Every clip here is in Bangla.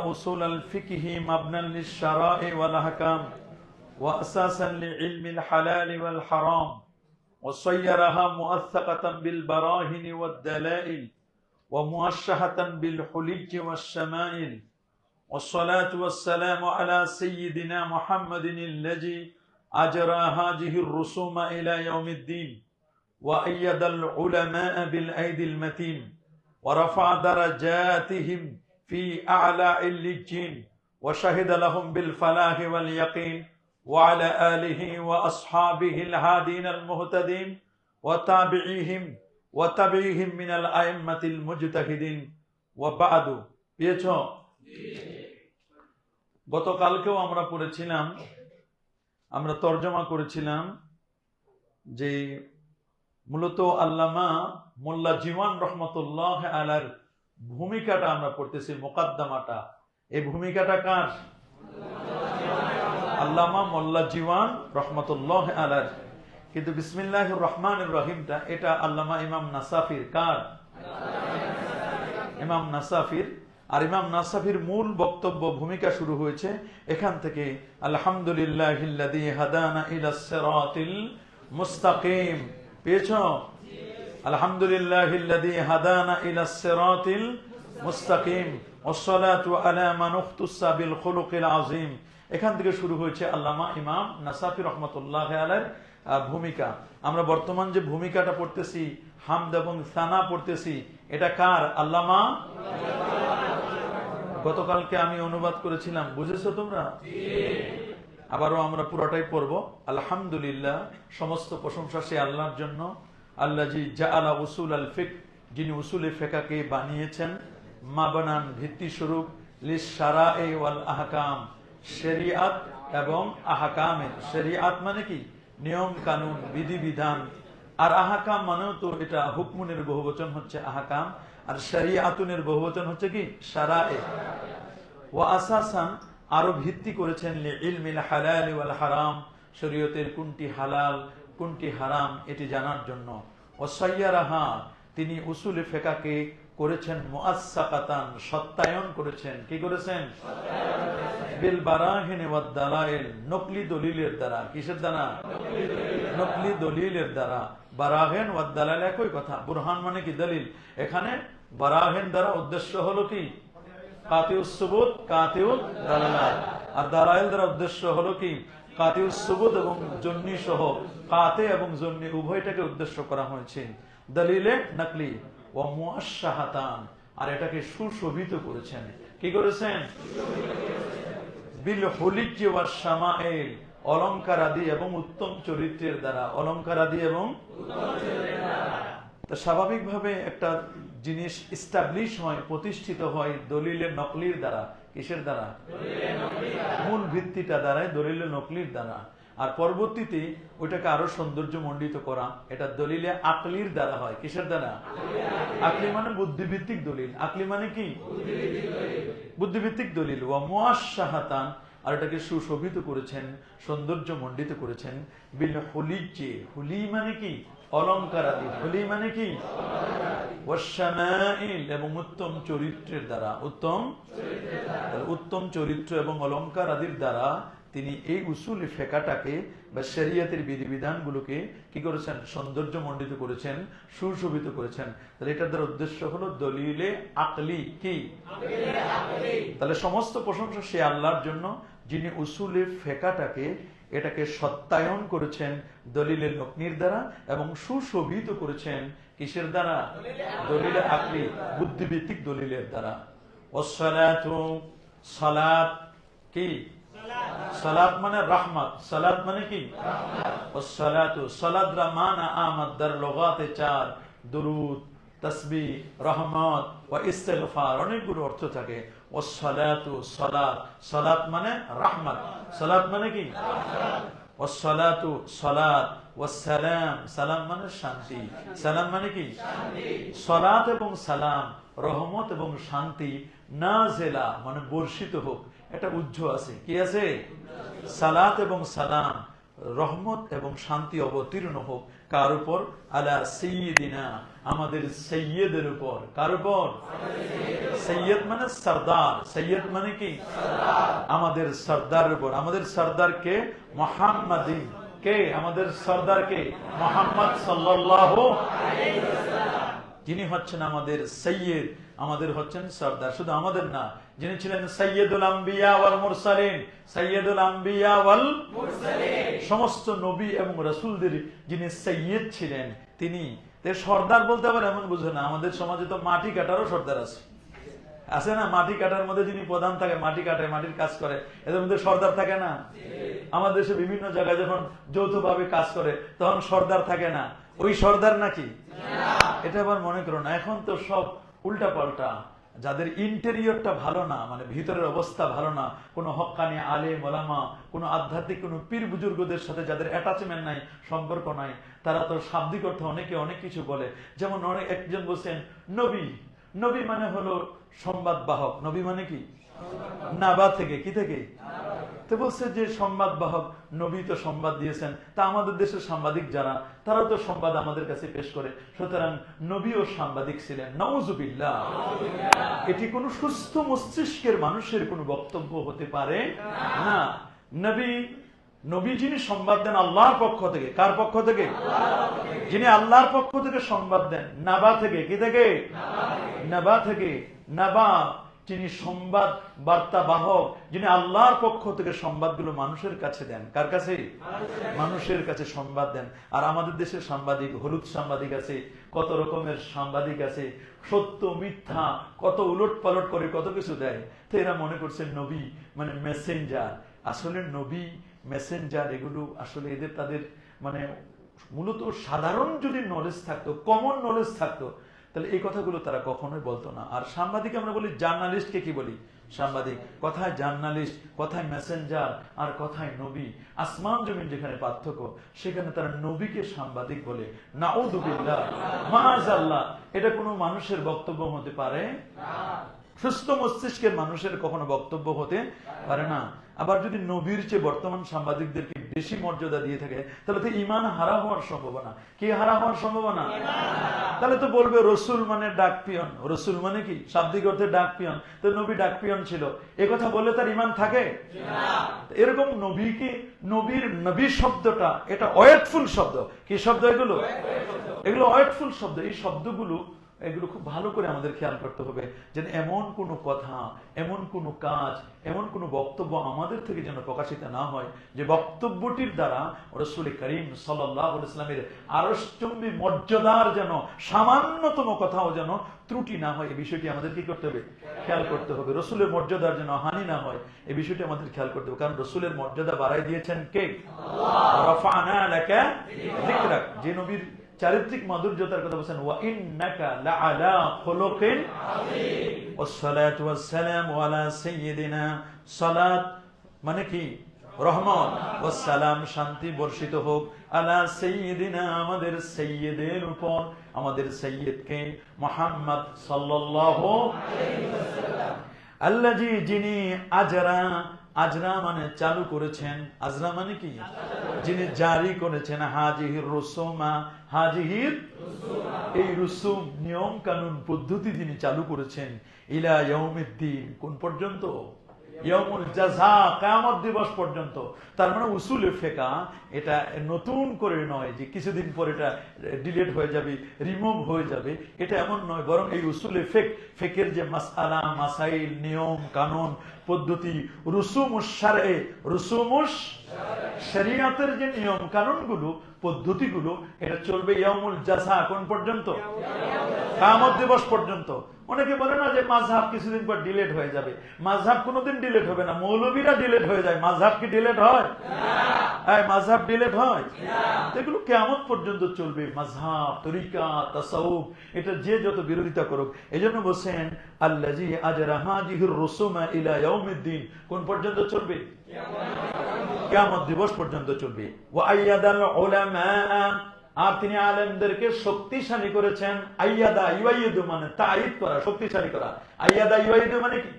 أصول الفقه مبنى للشرائع والأحكام وأساسا لعلم الحلال والحرام وصيرها مؤثقة بالبراهن والدلائل وموشحة بالحلج والشمائل. والصلاة والسلام على سيدنا محمد الذي أجرى هذه الرسوم إلى يوم الدين وأيد العلماء بالأيدي المتين ورفع درجاتهم في أعلى علجين وشهد لهم بالفلاح واليقين وعلى آله وأصحابه الهادين المهتدين وتابعيهم وتبعيهم من الأئمة المجتهدين وبعد পেয়েছ গতকালকেও আমরা পড়েছিলাম আমরা তর্জমা করেছিলাম যে মূলত আল্লামা মোল্লা জীবন রহমতুল্লাহ আলার ভূমিকাটা আমরা পড়তেছি, মোকাদ্দমাটা। এই ভূমিকাটা কার? আল্লামা মোল্লা রহমতুল্লাহ আলার কিন্তু বিসমিল্লাহ রহমান এটা আল্লামা ইমাম নাসাফির কার? ইমাম নাসাফির। আর ইমাম নাসাফির মূল বক্তব্য, ভূমিকা শুরু হয়েছে এখান থেকে আলহামদুলিল্লাহ হাদানা ইলা মুস্তাকিম। পেয়েছ? এখান থেকে শুরু হয়েছে আল্লামা ইমাম নাসাফি রহমতুল্লাহ আলের ভূমিকা। আমরা বর্তমান যে ভূমিকাটা পড়তেছি, হামদ এবং সানা পড়তেছি, এটা কার? আল্লামা? গতকালকে আমি অনুবাদ করেছিলাম, বুঝেছ তোমরা? আবারও আমরা পুরাটাই পড়ব। আলহামদুলিল্লাহ, সমস্ত প্রশংসা সে আল্লাহর জন্য। উসুল আল যিনি উসুলে ফেকাকে বানিয়েছেন, মাবানান ভিত্তি স্বরূপ লিসারা এ ওয়াল আহকাম এবং আহকামের। মানে কি? নিয়ম, কানুন বিধিবিধান আর আহাকাম মানেও তো এটা হুকমুনের বহুবচন হচ্ছে আহাকাম। আর শরিয়াতুনের বহুবচন হচ্ছে কি? সারা এ ও আসাসান আরও ভিত্তি করেছেন হালাল হারাম, শরীয়তের কোনটি হালাল কোনটি হারাম এটি জানার জন্য। ও সৈয়ারাহা তিনি উসুলে ফেকাকে করেছেন মুআসাকাতান সত্যায়ন করেছেন। কি করেছেন? বিল বারাহিন ওয়াদ দালাইল নকলি দলিলের দ্বারা। কিসের দ্বারা? নকলি দলিলের দ্বারা। বারাহেন দালাইল একই কথা। বুরহান মানে কি দলিল? এখানে বারাহেন দ্বারা উদ্দেশ্য হলো কি? কাতিউস সুবুত কাতিউল দালালাত। আর দালাইল দ্বারা উদ্দেশ্য হলো কি? কাতিউস সুবুত এবং জন্নি সহ কাতে এবং জন্নি উভয়টাকে উদ্দেশ্য করা হয়েছে। দলিলে ও আর এটাকে সুশোভিত করেছেন। কি করেছেন? বিল আদি এবং উত্তম চরিত্রের দ্বারা। অলংকার আদি এবং স্বাভাবিকভাবে একটা জিনিস হয়, প্রতিষ্ঠিত হয় দলিলের নকলির দ্বারা। কিসের দ্বারা? মূল ভিত্তিটা দ্বারাই, দলিল নকলির দ্বারা। আর পরবর্তীতে ওইটাকে আরও সৌন্দর্য মণ্ডিত করা, এটা দলিলে আকলির দ্বারা হয়। কিসের দ্বারা? আকলি মানে বুদ্ধিভিত্তিক দলিল। আকলি মানে কি? বুদ্ধিভিত্তিক দলিল। ওয়া মুআশশাহাতান আর এটাকে সুশোভিত করেছেন সৌন্দর্য মণ্ডিত করেছেন। বিল হুলি মানে কি? অলংকার আদি হুলি মানে কি? এবং উত্তম চরিত্রের দ্বারা। উত্তম? উত্তম চরিত্র এবং অলংকার আদির দ্বারা তিনি এই উসুল ফেকাটাকে বা শরিয়াতের বিধিবিধানগুলোকে কি করেছেন? সৌন্দর্য মণ্ডিত করেছেন সুশোভিত করেছেন। তাহলে এটার দ্বারা উদ্দেশ্য হলো দলিলে আকলি কি? তাহলে সমস্ত প্রশংসা সে আল্লাহর জন্য যিনি উসুলে ফেকাটাকে এটাকে সত্যায়ন করেছেন দলিলের নকনির দ্বারা এবং সুশোভিত করেছেন কিসের দ্বারা? দলিলে আকলি বুদ্ধিভিত্তিক দলিলের দ্বারা। সালাত কি? সালাত মানে রাহমাত। সালাত মানে কি? সালাতু সালাত রামানা আমাদ দার চার। দুরুদ তসবি রহমত ও ইস্তেগফার অনেকগুলো অর্থ থাকে। ও সালাতু সালাত সালাত মানে রাহমাত। সালাত মানে কি? ও সালাতু সালাত ও সালাম সালাম মানে শান্তি। সালাম মানে কি? সালাত এবং সালাম, রহমত এবং শান্তি না জেলা মানে বর্ষিত হোক। এটা উজ্জ্ব আছে। কি আছে? সালাত এবং সালাম, রহমত এবং শান্তি অবতীর্ণ হোক। কার উপর? আলা সৈয়দিনা আমাদের সৈয়দের উপর। কার উপর? সৈয়দ মানে সর্দার। সৈয়দ মানে কি? আমাদের সর্দার উপর। আমাদের সর্দার কে? মোহাম্মদিন কে? আমাদের সর্দার কে? মোহাম্মদ সাল্লাহ যিনি হচ্ছেন আমাদের সৈয়দ আমাদের হচ্ছেন সর্দার শুধু আমাদের না যিনি ছিলেন সৈয়দুল আম্বিয়া ওয়াল মুরসালিন সৈয়দুল আম্বিয়া ওয়াল সমস্ত নবী এবং রসুলদের যিনি সৈয়দ ছিলেন তিনি সর্দার বলতে আবার এমন বুঝে না আমাদের সমাজে তো মাটি কাটারও সর্দার আছে। আছে না মাটি কাটার মধ্যে যিনি প্রধান থাকে মাটি কাটে মাটির কাজ করে এদের মধ্যে সর্দার থাকে না। আমাদের দেশে বিভিন্ন জায়গায় যখন যৌথভাবে কাজ করে তখন সর্দার থাকে না। ওই সর্দার নাকি? এটা আবার মনে করো না এখন তো সব উল্টা পাল্টা যাদের ইন্টেরিয়রটা ভালো না মানে ভিতরের অবস্থা ভালো না, কোনো হক্কানি আলে মোলামা কোনো আধ্যাত্মিক, কোনো পীর বুজুর্গদের সাথে যাদের অ্যাটাচমেন্ট নাই, সম্পর্ক নাই, তারা তো শাব্দিক অর্থে অনেকে অনেক কিছু বলে। যেমন অনেক একজন বলছেন, নবী নবী মানে হলো সংবাদ বাহক নবী মানে কি? নাবা থেকে, কি থেকে? তো বলছে যে সংবাদ বাহক নবী তো সংবাদ দিয়েছেন, তা আমাদের দেশের সাংবাদিক যারা তারাও তো সংবাদ আমাদের কাছে পেশ করে। সুতরাং নবীও সাংবাদিক ছিলেন। এটি কোনো সুস্থ মস্তিষ্কের মানুষের কোনো বক্তব্য হতে পারে না। নবী নবী যিনি সংবাদ দেন আল্লাহর পক্ষ থেকে, কার পক্ষ থেকে? যিনি আল্লাহর পক্ষ থেকে সংবাদ দেন, নাবা থেকে, কি থেকে। নাবা থেকে, নাবা যিনি সংবাদ বার্তা বাহক, যিনি আল্লাহর পক্ষ থেকে সংবাদগুলো মানুষের কাছে দেন। কার কাছে? মানুষের কাছে সংবাদ দেন। আর আমাদের দেশের সাংবাদিক, হলুদ সাংবাদিক আছে, কত রকমের সাংবাদিক আছে, সত্য, মিথ্যা, কত উলট পালট করে কত কিছু দেয়। তো এরা মনে করছে নবী মানে মেসেঞ্জার আসলে নবী মেসেঞ্জার এগুলো আসলে এদের তাদের মানে মূলত সাধারণ যদি নলেজ থাকতো কমন নলেজ থাকতো তাহলে এই কথাগুলো তারা কখনোই বলতো না। আর সাংবাদিক আমরা বলি জার্নালিস্টকে কি বলি? সাংবাদিক, কথায় জার্নালিস্ট, কথায় মেসেঞ্জার, আর কথায় নবী। আসমান জমিন যেখানে পার্থক্য, সেখানে তারা নবীকে সাংবাদিক বলে। নাউদুবিল্লাহ মাআজাল্লাহ এটা কোনো মানুষের বক্তব্য হতে পারে? সুস্থ মস্তিষ্কের মানুষের কখনো বক্তব্য হতে পারে না। আবার যদি নবীর চেয়ে বর্তমান সাংবাদিকদেরকে বেশি মর্যাদা দিয়ে থাকে তাহলে তো ইমান হারা হওয়ার সম্ভাবনা। কি হারা হওয়ার সম্ভাবনা? তাহলে তো বলবে রসুল মানে ডাক পিয়ন। রসুল মানে কি? শাব্দিক অর্থে ডাক পিয়ন। তো নবী ডাক পিয়ন ছিল। এ কথা বললে তার ইমান থাকে? এরকম নবীকে নবীর নবী শব্দটা এটা অয়েটফুল শব্দ। কি শব্দ এগুলো? এগুলো অয়েটফুল শব্দ। এই শব্দগুলো এগুলো খুব ভালো করে আমাদের খেয়াল করতে হবে যেন এমন কোনো কথা এমন কোনো কাজ এমন কোনো বক্তব্য আমাদের থেকে যেন প্রকাশিত না হয় যে বক্তব্যটির দ্বারা রসুল করিম সাল্লাহ ইসলামের আরশ্চম্বী মর্যাদার যেন সামান্যতম কথাও যেন ত্রুটি না হয় এই বিষয়টি আমাদের কি করতে হবে? খেয়াল করতে হবে। রসুলের মর্যাদার যেন হানি না হয় এই বিষয়টি আমাদের খেয়াল করতে হবে। কারণ রসুলের মর্যাদা বাড়াই দিয়েছেন কে? রফানা লাকা যিকরাক। যে নবীর চারিত্রিক মাধুর্যতার কথা বলছেন মানে কি? রহমত। ওয়াসসালাম, শান্তি বর্ষিত হোক। আলা সাইয়্যিদিনা, আমাদের সাইয়্যিদের উপর। আমাদের সাইয়্যিদকে মুহাম্মদ সাল্লাল্লাহু আল্লাজি যিনি আজরা আজরা মানে চালু করেছেন। আজরা মানে কি? যিনি জারি করেছেন। হাজিহির রসুমা, হাজিহির এই রুসুম নিয়ম কানুন পদ্ধতি যিনি চালু করেছেন, ইলা ইয়ৌমিদ্দিন কোন পর্যন্ত? দিবস পর্যন্ত। তার মানে উসুলে ফেকা, এটা নতুন করে নয় যে কিছুদিন পর এটা ডিলেট হয়ে যাবে, রিমুভ হয়ে যাবে। এটা এমন নয়, বরং এই উসুলে ফেক, ফেকের যে মাসালা মাসাইল, নিয়ম, কানুন পদ্ধতি। রুসুমুস সারে রুসুমুস শরিয়াতের যে নিয়ম কানুনগুলো পদ্ধতিগুলো এটা চলবে ইয়ামুল জাসা কোন পর্যন্ত? কামত দিবস পর্যন্ত। অনেকে বলে না যে মাঝহাব কিছুদিন পর ডিলেট হয়ে যাবে। মাঝহাব কোনোদিন ডিলেট হবে না। মৌলবীরা ডিলেট হয়ে যায়। মাঝহাব কি ডিলেট হয়? মাঝহাব ডিলেট হয়? এগুলো কেমন পর্যন্ত চলবে। মাঝহাব তরিকা তাসাউফ এটা যে যত বিরোধিতা করুক। এই জন্য বলছেন আল্লাজি আজরা হাজিহুর রসুমা ইলা ইয়াউমিদ্দিন, কোন পর্যন্ত চলবে? কিয়ামত দিবস পর্যন্ত চলবে। ওয়া আইয়াদাল উলামা, আর তিনি আলেমদেরকে শক্তিশালী করেছেন। আইয়াদা ইউআইদু মানে তাইদ করা, শক্তিশালী করা। আইয়াদা ইউআইদু মানে কি?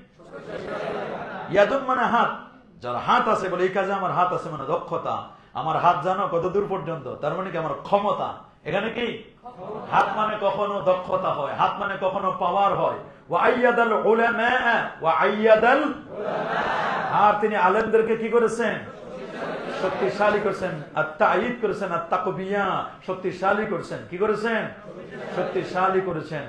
মানে হাত। যার হাত আছে, বলে এই কাজে আমার হাত আছে মানে দক্ষতা। আমার হাত জানো কত দূর পর্যন্ত? তার মানে কি, আমার ক্ষমতা। এখানে কি? হাত মানে কখনো দক্ষতা হয়, হাত মানে কখনো পাওয়ার হয়। ওয়াইয়াদাল উলামা ওয়াইয়াদাল আর তিনি আলেমদেরকে কি করেছেন? শক্তিশালী করেছেন। আর তাইদ করেছেন আর তাকবিয়া শক্তিশালী করেছেন। কি করেছেন? শক্তিশালী করেছেন।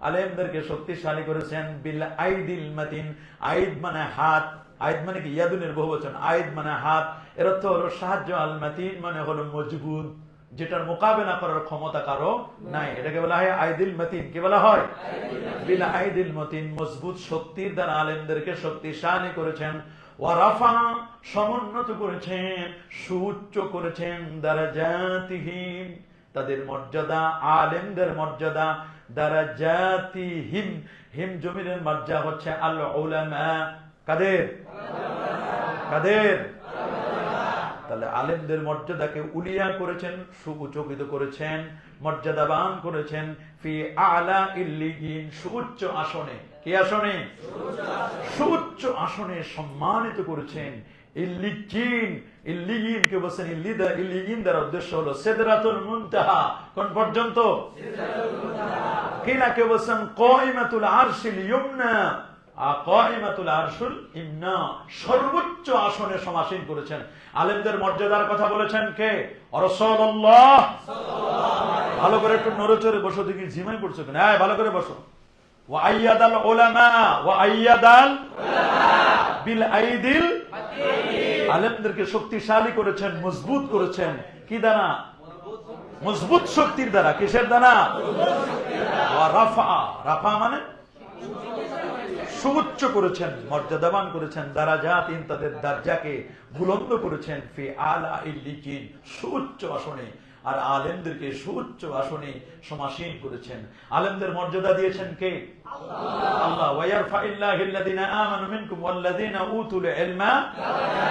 আলেমদেরকে শক্তিশালী করেছেন। বিল আইদিল মাতিন। আইদ মানে হাত। আইদ মানে কি? ইয়াদুনের আইদ মানে হাত। এর অর্থ হলো সাহায্য আল মাতিন মানে হলো মজবুত। যেটার মোকাবেলা করার ক্ষমতা কারও নাই। এটাকে বলা হয় আইদিল মতিন। কি বলা হয়? বিল আইদিল মতিন। মজবুত শক্তির দ্বারা আলেমদেরকে শক্তিশালী করেছেন। ওয়ারাফা সমুন্নত করেছেন, সুউচ্চ করেছেন দ্বারা জাতিহীন তাদের মর্যাদা, আলেমদের মর্যাদা দ্বারা জাতিহীন হিম জমিনের মর্যাদা হচ্ছে আল উলামা কাদের? কাদের? তাহলে আলেমদের মর্যাদাকে উলিয়া করেছেন সুউচকিত করেছেন, মর্যাদাবান করেছেন, ফি আলা ইল্লিগিন, সুউচ্চ আসনে। কি আসনে? সুউচ্চ আসনে সম্মানিত করেছেন। ইল্লিকিন ইল্লিগিন কে বলছেন? ইল্লিদা, ইল্লিগিন দ্বারা উদ্দেশ্য হলো সেদরাতুল মুনতাহা। কোন পর্যন্ত? কিনা কে বলছেন? কয়মাতুল আরশিল ইয়ুমনা সর্বোচ্চ আসনে সমাসীন করেছেন। আলেমদের মর্যাদার কথা বলেছেন কে? ভালো করে একটু নড়েচড়ে বসো দেখি ঝিমাই পড়ছো কেন। হ্যাঁ ভালো করে বসো। ওয়া আইয়াদাল উলামা ওয়া আইয়াদাল বিল আইদিল আলেমদেরকে শক্তিশালী করেছেন মজবুত করেছেন। কি দ্বারা মজবুত শক্তির দ্বারা। কিসের দ্বারা। ওয়া রাফা। রাফা মানে? সুউচ্চ করেছেন, মর্যাদাবান করেছেন দ্বারা যা দারাজাতিন তাদের দরজাকে বুলন্দ করেছেন, ফি আলা ইল্লিকিন সুউচ্চ আসনে। আর আলেমদেরকে সুউচ্চ আসনে সমাসীন করেছেন। আলেমদের মর্যাদা দিয়েছেন কে? আল্লাহ। ওয়ায়ারফা ইল্লাহি আল্লাযিনা আমানু মিনকুম ওয়াল্লাযিনা উতুল ইলমা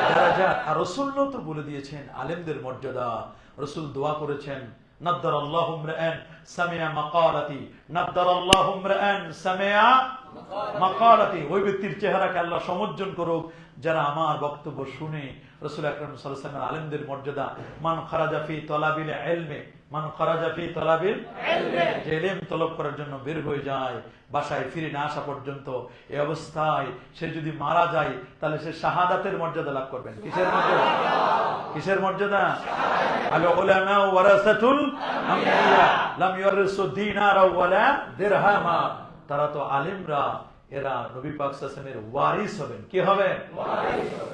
দারাজাত। আর রাসূল তো বলে দিয়েছেন, আলেমদের মর্যাদা। রাসূল দোয়া করেছেন, নাদ্দারাল্লাহু আমরান ওই ব্যক্তির চেহারাকে আল্লাহ সমর্জন করুক, যারা আমার বক্তব্য শুনে রসুল আকরম সাল্লামের মর্যাদা। মান খারাজাফি তলাবিল এলমে মান খারাজাফি তলাবিল যে এলেম তলব করার জন্য বের হয়ে যায়, বাসায় ফিরে না আসা পর্যন্ত এ অবস্থায় সে যদি মারা যায়, তাহলে সে শাহাদাতের মর্যাদা লাভ করবেন। কিসের মর্যাদা? কিসের মর্যাদা? তারা তো আলিমরা, এরা নবী পাক ওয়ারিস হবেন। কি হবে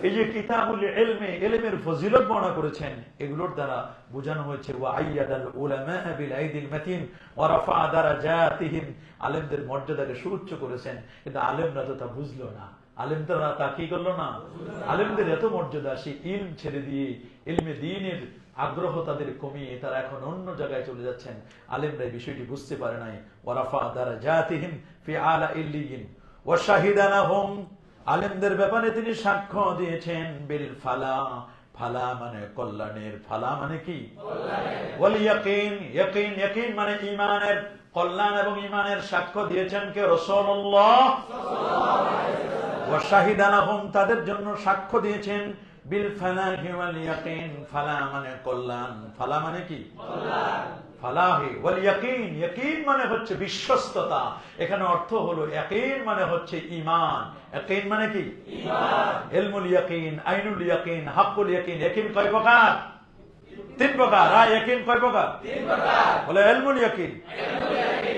এই যে কিতাবুল ইলমে, ইলমের ফজিলত বর্ণনা করেছেন, এগুলোর দ্বারা বোঝানো হয়েছে, ওয়া আইয়াদাল উলামা বিল আইদিল মাতিন, ওয়া রাফা দারাজাতিহিম। আলেমদের মর্যাদাকে সুউচ্চ করেছেন, কিন্তু আলেমরা তো তা বুঝলো না। আলেম তো তা কি করল না? আলেমদের এত মর্যাদা সে ইলম ছেড়ে দিয়ে ইলমে দিনের আগ্রহ তাদের কমিয়ে তারা এখন অন্য জায়গায় চলে যাচ্ছেন। আলেমরা এই বিষয়টি বুঝতে পারে নাই। ওয়ারাফা দ্বারা জাতিহীন ফি আলা ইল্লিয়িন ওয়া শাহিদানাহুম আলেমদের ব্যাপারে তিনি সাক্ষ্য দিয়েছেন বিল ফালা। ফালা মানে কল্যাণের ফালা মানে কি? ওয়াল ইয়াকিন ইয়াকিন ইয়াকিন মানে ঈমানের। কল্যাণ এবং ঈমানের সাক্ষ্য দিয়েছেন কে? শাহিদানাহুম তাদের জন্য সাক্ষ্য দিয়েছেন। বিল ফালাহি ওয়াল ইয়াকিন ফালা মানে কল্যাণ ফালা মানে কি? ফালাহি ওয়াল ইয়াকিন ইয়াকিন মানে হচ্ছে বিশ্বস্ততা। এখানে অর্থ হলো ইয়াকিন মানে হচ্ছে ঈমান। ইয়াকিন মানে কি? ঈমান। ইলমুল ইয়াকিন আইনুল ইয়াকিন হাক্কুল ইয়াকিন ইয়াকিন কয় প্রকার? তিন প্রকার। আর ইয়াকিন কয় প্রকার? তিন প্রকার। বলে ইলমুল ইয়াকিন।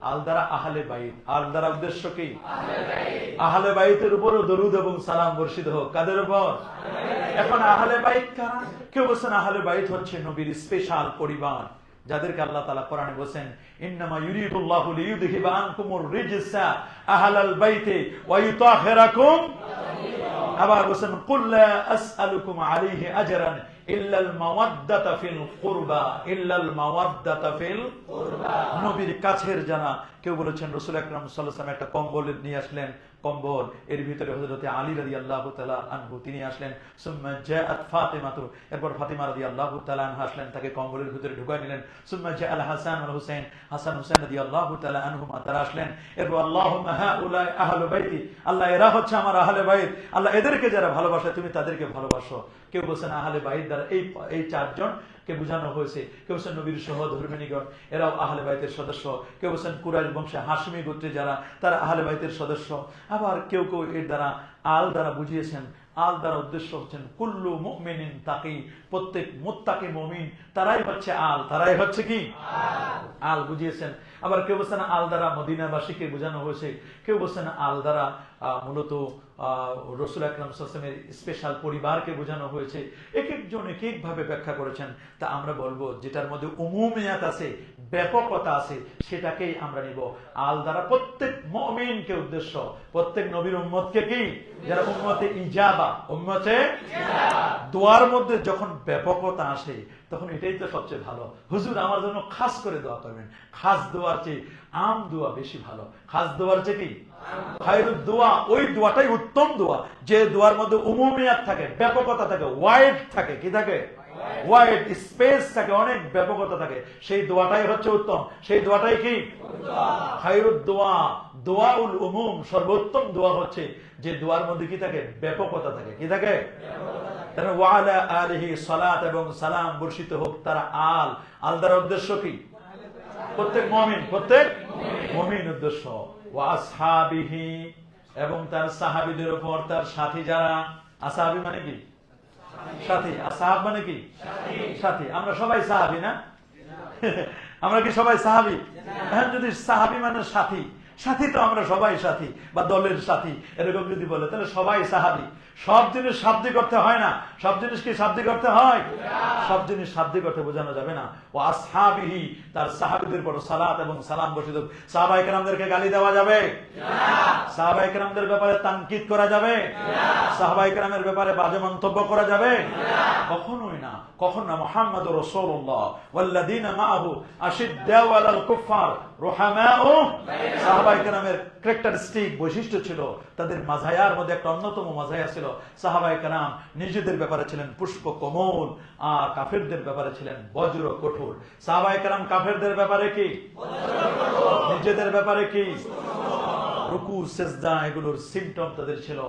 আল আহলে বাইত। উদ্দেশ্য কি? আহলে বাইতের উপরও দরুদ এবং সালাম বর্ষিত হোক। কাদের উপর? এখন আহলে বাইত কারা? কেউ বলছেন আহলে বাইত হচ্ছে নবীর স্পেশাল পরিবার, যাদেরকে আল্লাহ তাআলা কোরআনে বলেন ইন্নামা ইউরিদুল্লাহু আনকুমুর বাইতি আবার বলেন কুল আসআলুকুম আলাইহি আজরান। ইল্লাল মাওয়াদ্দাতা ফিল কুরবা ইল্লাল মাওয়াদ্দাতা ফিল নবীর কাছের জানা কেউ বলেছেন রসুল আকরাম সাল্লাম একটা কম্বল নিয়ে আসলেন, কম্বল। এর ভিতরে হজরতে আলী রাদি আল্লাহ আনহু, তিনি আসলেন। ফাতিমাতু, এরপর ফাতিমা রাদি আল্লাহ আনহা আসলেন, তাকে কম্বলের ভিতরে ঢুকাই নিলেন। সুম্মা আল হাসান আল হুসাইন, হাসান হুসাইন রাদি আল্লাহ তারা আসলেন। এরপর হাউলাই আহলু বাইতি, আল্লাহ, এরা হচ্ছে আমার আহলে বাইত। আল্লাহ, এদেরকে যারা ভালোবাসে, তুমি তাদেরকে ভালোবাসো। কেউ বলছেন আহলে বাইত দ্বারা এই এই চারজন কে বোঝানো হয়েছে? কেউ বলছেন নবীর সহ ধর্মিনীগণ এরাও আহলে বাইতের সদস্য। কেউ বলছেন কুরাইশ বংশে হাসমি গোত্রে যারা, তারা আহলে বাইতের সদস্য। আবার কেউ কেউ এর দ্বারা, আল দ্বারা বুঝিয়েছেন, আল দ্বারা উদ্দেশ্য হচ্ছেন, কুল্লু মুমিনিন তাকি, প্রত্যেক মুত্তাকি মমিন, তারাই হচ্ছে আল। তারাই হচ্ছে কি? আল। বুঝিয়েছেন। আবার কেউ বলছেন আল দ্বারা মদিনাবাসীকে বোঝানো হয়েছে। কেউ বলছেন আল দ্বারা মূলত রসুল আকরাম সাসমের স্পেশাল পরিবারকে বোঝানো হয়েছে। এক একজন এক এক ভাবে ব্যাখ্যা করেছেন। তা আমরা বলব, যেটার মধ্যে উমুমিয়াত আছে, ব্যাপকতা আছে, সেটাকেই আমরা নিব। আল দ্বারা প্রত্যেক মমিনকে উদ্দেশ্য, প্রত্যেক নবীর উম্মতকে কি? যারা উম্মতে ইজাবা, উম্মতে দোয়ার মধ্যে যখন ব্যাপকতা আসে, তখন এটাই তো সবচেয়ে ভালো। হুজুর, আমার জন্য খাস করে দোয়া করবেন। খাস দোয়ার চেয়ে আম দোয়া বেশি ভালো। খাস দোয়ার চেয়ে কি? যে দোয়ার মধ্যে কি থাকে? ব্যাপকতা থাকে। কি? সর্বোত্তম দোয়া হচ্ছে যে দোয়ার মধ্যে কি থাকে? ব্যাপকতা থাকে, কি থাকে? আলিহি সালাত এবং সালাম বর্ষিত হোক, তারা আল। আলদার উদ্দেশ্য কি? প্রত্যেক মমিন প্রত্যেক মমিন উদ্দেশ্য। ওয়াসহাবিহি, এবং তার সাহাবিদের উপর তার সাথী যারা, আসাহাবি মানে কি? সাথী। আসাহাব সাহাব মানে কি? সাথী। আমরা সবাই সাহাবি না? আমরা কি সবাই সাহাবি? যদি সাহাবি মানে সাথী সাথী তো আমরা সবাই সাথী, বা দলের সাথী, এরকম যদি বলে, তাহলে সবাই সাহাবি। সব জিনিস শাব্দিক করতে হয় না। সব জিনিস কি শাব্দিক করতে হয়? সব জিনিস শাব্দিক করতে বোঝানো যাবে না। ও আসহাবিহি, তার সাহাবিদের পর সালাত এবং সালাম বসিত সাহাবাই কেরামদেরকে গালি দেওয়া যাবে? সাহাবাই কেরামদের ব্যাপারে তানকিদ করা যাবে? সাহাবাই কেরামের ব্যাপারে বাজে মন্তব্য করা যাবে? কখনোই না। কখন মোহাম্মদ রসুল্লাহ ওয়াল্লাদিনা মাহু আশিদ্দাউ আলাল কুফার রুহামাউ সাহাবাই কেরামের ক্যারেক্টারিস্টিক বৈশিষ্ট্য ছিল, তাদের মাঝায়ার মধ্যে একটা অন্যতম ছিল। নিজেদের ব্যাপারে ছিলেন পুষ্প আর কাফেরদের ব্যাপারে ছিলেন বজ্র কঠোর। কাফেরদের ব্যাপারে কি? নিজেদের ব্যাপারে কি? রুকু, সেজদা এগুলোর সিমটম তাদের ছিল।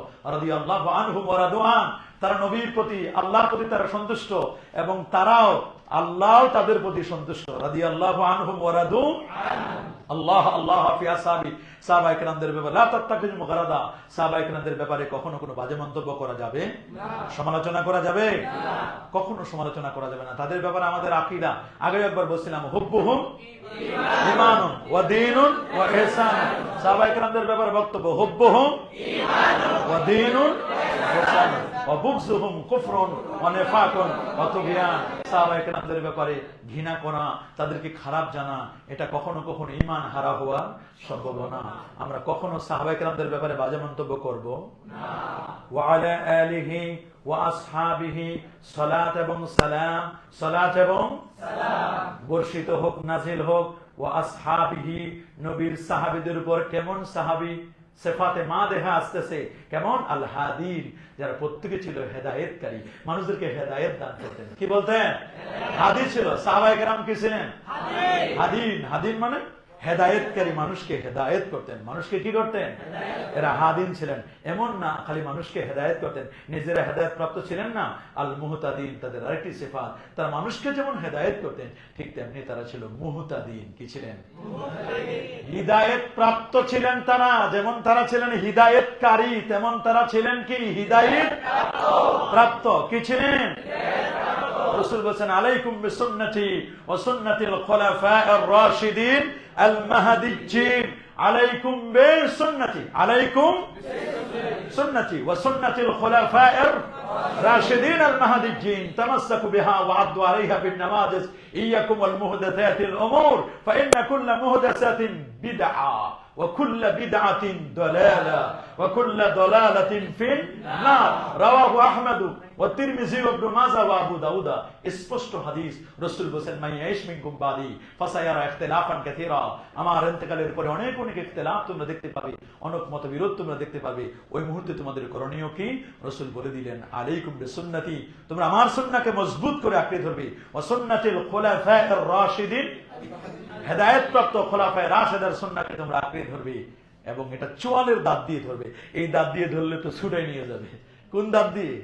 তারা নবীর প্রতি, আল্লাহর প্রতি তারা সন্তুষ্ট এবং তারাও আল্লাহ তাদের প্রতি সন্তুষ্ট। রাদিয়াল্লাহু আল্লাহ আল্লাহ ফি আসহাবি সাহাবা ইকরামদের ব্যাপারে লা মুগারাদা। সাহাবা ইকরামদের ব্যাপারে কখনো কোনো বাজে মন্তব্য করা যাবে? সমালোচনা করা যাবে? কখনো সমালোচনা করা যাবে না। তাদের ব্যাপারে আমাদের আকীদা। আগে একবার বলছিলাম হুব্বুহুম ইমানুন ওয়া দীনুন ওয়া ইহসানুন। সাহাবা ইকরামদের ব্যাপারে বক্তব্য হুব্বুহুম ওয়া দীনুন ওয়া ইহসানুন। ওয়া বুগযুহুম কুফরুন ওয়া নিফাকুন ওয়া তুগয়ান। সাহাবা ইকরামদের ব্যাপারে ঘৃণা করা তাদেরকে খারাপ জানা এটা কখনো কখনো ঈমান হারা হওয়ার সম্ভাবনা আমরা কখনো সাহাবা ইকরামদের ব্যাপারে বাজে মন্তব্য করব? না। আলিহি ওয়া আসহাবিহি সালাত এবং সালাম। সালাত এবং বর্ষিত হোক নাজিল হোক আসহাবিহি নবীর সাহাবিদের উপর কেমন সাহাবি সেফাতে মা দেখা আসতেছে কেমন? আল হাদির যারা প্রত্যেকে ছিল হেদায়েতকারী। মানুষদেরকে হেদায়েত দান করতেন। কি বলতেন? হাদি ছিল। সাহাবাই কেরাম কি ছিলেন? হাদিন হাদিন মানে? হেদায়েতকারী মানুষকে হেদায়েত করতেন। মানুষকে কি করতেন? এরা হাদিন ছিলেন। এমন না খালি মানুষকে হেদায়েত করতেন। নিজেরা হেদায়েত প্রাপ্ত ছিলেন না। আল মুহতাদিন তাদের আরেকটি সেফাত। তারা মানুষকে যেমন হেদায়েত করতেন ঠিক তেমনি তারা ছিল মুহতাদিন। কি ছিলেন? হিদায়েত প্রাপ্ত ছিলেন তারা। যেমন তারা ছিলেন হিদায়েতকারী তেমন তারা ছিলেন কি? হিদায়েত প্রাপ্ত কি ছিলেন? রসুল বলছেন আলাইকুম বিসুন্নতি ওয়া সুন্নাতিল খুলাফায়ের রাশিদিন আল মাহদিজ্জিন আলাইকুম বিসুন্নতি আলাইকুম সুন্নতি ওয়া সুন্নাতিল খুলাফায়ের রাশিদিন আল মাহদিজ্জিন তামাসসাকু বিহা ওয়া আদু আলাইহা বিন নামাজিজ ইয়াকুম আল মুহদাথাতিল উমুর ফাইন্না কুল্লা মুহদাসাতিন বিদআ وكل بدعة ضلالة وكل ضلالة في النار رواه أحمد والترمذي وابن ماجه وابو داود স্পষ্ট হাদিস রাসূল বলেন মাই ইয়াইশ মিনকুম বাদি ফাসায়ারা ইখতিলাফান কাসীরা আমার ইন্তেকালের পরে অনেক অনেক ইখতিলাফ তোমরা দেখতে পাবে অনেক মতবিরোধ তোমরা দেখতে পাবে ওই মুহূর্তে তোমাদের করণীয় কি রাসূল বলে দিলেন আলাইকুম বিসুন্নতি তোমরা আমার সুন্নাহকে মজবুত করে আঁকড়ে ধরবে ওয়া সুন্নাতিল খুলাফায়ে রাশিদিন হেদায়তপ্রাপ্ত খোলাফায় রাশেদার সুন্নাহকে তোমরা আঁকড়ে ধরবে এবং এটা চোয়ালের দাঁত দিয়ে ধরবে। এই দাঁত দিয়ে ধরলে তো ছুটাই নিয়ে যাবে। কোন দাঁত দিয়ে?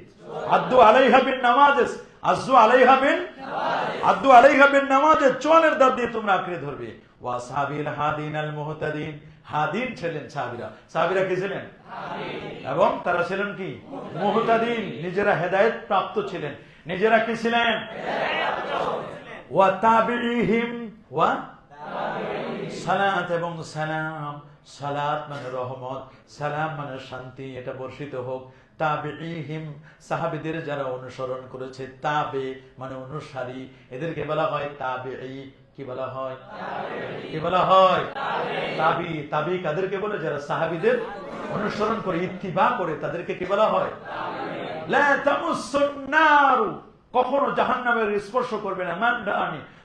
আদু আলাইহা বিন নামাজেস। আজু আলাইহা বিন আদু আলাইহা বিন নামাজেস। চোয়ালের দাঁত দিয়ে তোমরা আঁকড়ে ধরবে। ওয়া সাহাবিল হাদিন আল মুহতাদিন। হাদিন ছিলেন সাহাবিরা সাহাবিরা কি ছিলেন? এবং তারা ছিলেন কি? মুহতাদিন। নিজেরা হেদায়েত প্রাপ্ত ছিলেন। নিজেরা কি ছিলেন? ওয়া তাবিহিম ওয়া সালাত এবং সালাম সালাত মানে রহমত সালাম মানে শান্তি এটা বর্ষিত হোক। তাবিহিম সাহাবিদের যারা অনুসরণ করেছে তাবে মানে অনুসারী এদেরকে বলা হয় তাবে কি বলা হয়? কি বলা হয়? তাবি তাবি কাদেরকে বলে? যারা সাহাবিদের অনুসরণ করে ইত্তিবা করে তাদেরকে কি বলা হয়? কখনো জাহান্নামের স্পর্শ করবে না। মান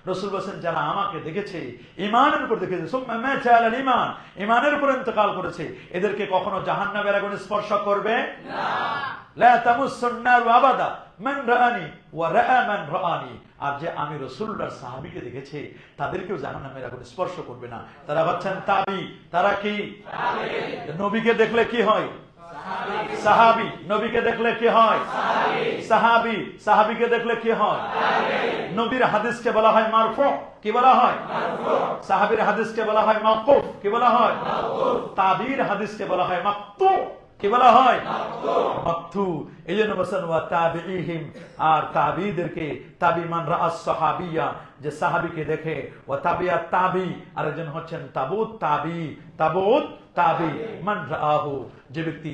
রসুল বলেন যারা আমাকে দেখেছে ইমানের উপর দেখেছে ইমান ইমানের উপর ইন্তেকাল করেছে এদেরকে কখনো জাহান্নামের আগুন স্পর্শ করবে? আর যে আমি রসুল্লাহর সাহাবীকে দেখেছে তাদেরকেও জাহান্নামের আগুন স্পর্শ করবে না। তারা হচ্ছেন তাবি তারা কি? নবীকে দেখলে কি হয়? সাহাবি, নবীকে দেখলে কি হয়? সাহাবি, সাহাবিকে দেখলে কি হয়? নবীর হাদিসকে বলা হয় মারফু। কি বলা হয়? সাহাবির হাদিসকে বলা হয় মাকুফ কি বলা হয়? তাবির হাদিসকে বলা হয় মাকতু। কি বলা হয়? মাকতু। এই জন্য বলছেন, ওয়া তাবিইহিম আর তাবিদেরকে তাবি মান রাআস সাহাবিয়া, যে সাহাবিকে দেখে, ওয়া তাবিয়া তাবি আর একজন হচ্ছেন তাবুত তাবি তাবুত তাবি। মান রাআহু, যে ব্যক্তি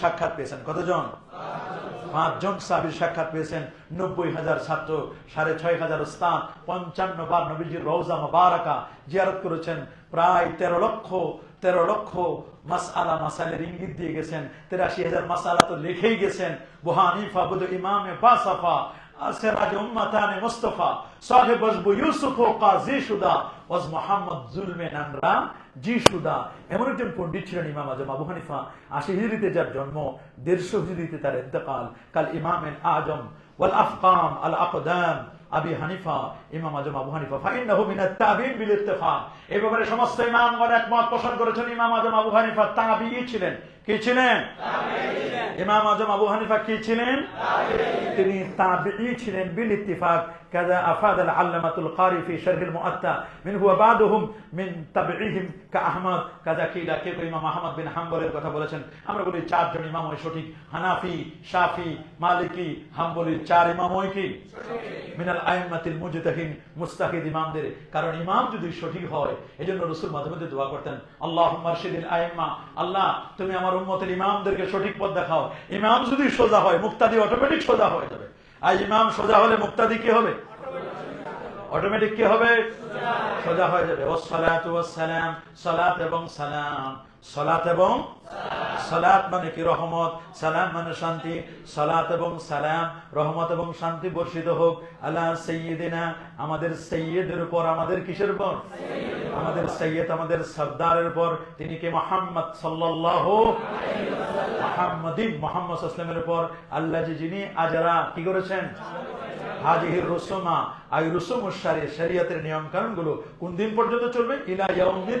সাক্ষাৎ পেয়েছেন, কতজন? পাঁচজন সাহাবীর সাক্ষাৎ পেয়েছেন, নব্বই হাজার ছাত্র, সাড়ে ছয় হাজার স্থান পঞ্চান্ন বার নবীজির রৌজা মোবারকা জিয়ারত করেছেন, প্রায় তেরো লক্ষ তেরো লক্ষ মাসআলা মাসালের ইঙ্গিত দিয়ে গেছেন, তেরাশি হাজার মাসালা তো লিখেই গেছেন, বুহানিফা বুধ ইমামে বাসাফা ইমাম যার জন্ম, দেড়শো তার ইন্তেকাল, কাল ইমাম আজম, ওয়াল আফকাম আল আকদাম আবি হানিফা ইমাম আজম আবু হানিফা ফাইন্নাহু মিনাত তাবিন বিল ইত্তেফাক এই ব্যাপারে সমস্ত ইমামগণ একমত পোষণ করেছেন ইমাম আজম আবু হানিফা তাবি ছিলেন। কি ছিলেন? ইমাম আজম আবু হানিফা কি ছিলেন? তিনি তাবি ছিলেন বিল ইত্তিফাক। كذا أفاد العلامة القاري في شرح المؤتى من هو بعدهم من تبعيهم كأحمد كذا كيلا কেউ কেউ ইমাম আহমদ বিন হাম্বলের কথা বলেছেন আমরা বলি চারজন ইমাম ওই সঠিক হানাফি শাফি মালিকি হাম্বলির চার ইমাম ওই কি মিনাল আইমাতিল মুজতাহিন মুস্তাহিদ ইমামদের কারণ ইমাম যদি সঠিক হয় এজন্য রসুল মাঝে মধ্যে দোয়া করতেন আল্লাহ মার্শিদিল আইম্মা আল্লাহ তুমি আমার উম্মতের ইমামদেরকে সঠিক পথ দেখাও ইমাম যদি সোজা হয় মুক্তাদি অটোমেটিক সোজা হয়ে যাবে আর ইমাম সোজা হলে মুক্তাদি কি হবে? অটোমেটিক কি হবে? সোজা হয়ে যাবে। ও সালাত ও সালাম, সালাত এবং সালাম। সালাত এবং সালাত মানে কি? রহমত, সালাম মানে শান্তি। সালাত এবং সালাম, রহমত এবং শান্তি বর্ষিত হোক। আল্লাহ সৈয়দিনা, আমাদের সৈয়দের উপর, আমাদের কিসের উপর? আমাদের সৈয়দ, আমাদের সর্দারের উপর। তিনি কে মোহাম্মদ সাল্লাহ মোহাম্মদিন মোহাম্মদ আসলামের উপর। আল্লাহ যিনি আজারা কি করেছেন? হাজিহির রসুমা। আই রসুম সারি শরিয়তের নিয়ম কানুনগুলো কোন দিন পর্যন্ত চলবে? ইলা ইয়াউমিন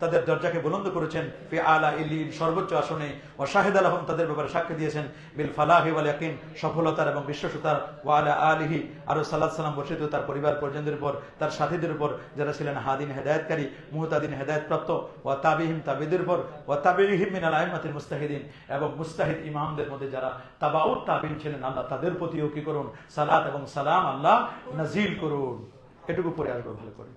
তাদের দরজাকে বুলন্দ করেছেন। ফি আলা ইলিন সর্বোচ্চ আসনে ও শাহিদ আলহম তাদের ব্যাপারে সাক্ষ্য দিয়েছেন। বিল ফালাহি ওয়াল ইয়াকিন, সফলতার এবং বিশ্বসতার ওয়ালা আলিহি, আর সাল্লাহ সাল্লাম বসিত তার পরিবার পর্যন্তের উপর, তার সাথীদের উপর, যারা ছিলেন হাদিন হেদায়তকারী, মুহতাদিন হেদায়ত প্রাপ্ত ও তাবিহিম তাবিদের উপর ও তাবিহিম মিনাল আইমাতিল মুস্তাহিদিন, এবং মুস্তাহিদ ইমামদের মধ্যে যারা তাবাউত তাবিন ছিলেন, আল্লাহ তাদের প্রতিও কি করুন? সালাত এবং সালাম আল্লাহ নাজিল করুন। এটুকু পরে আসবে ভালো করে।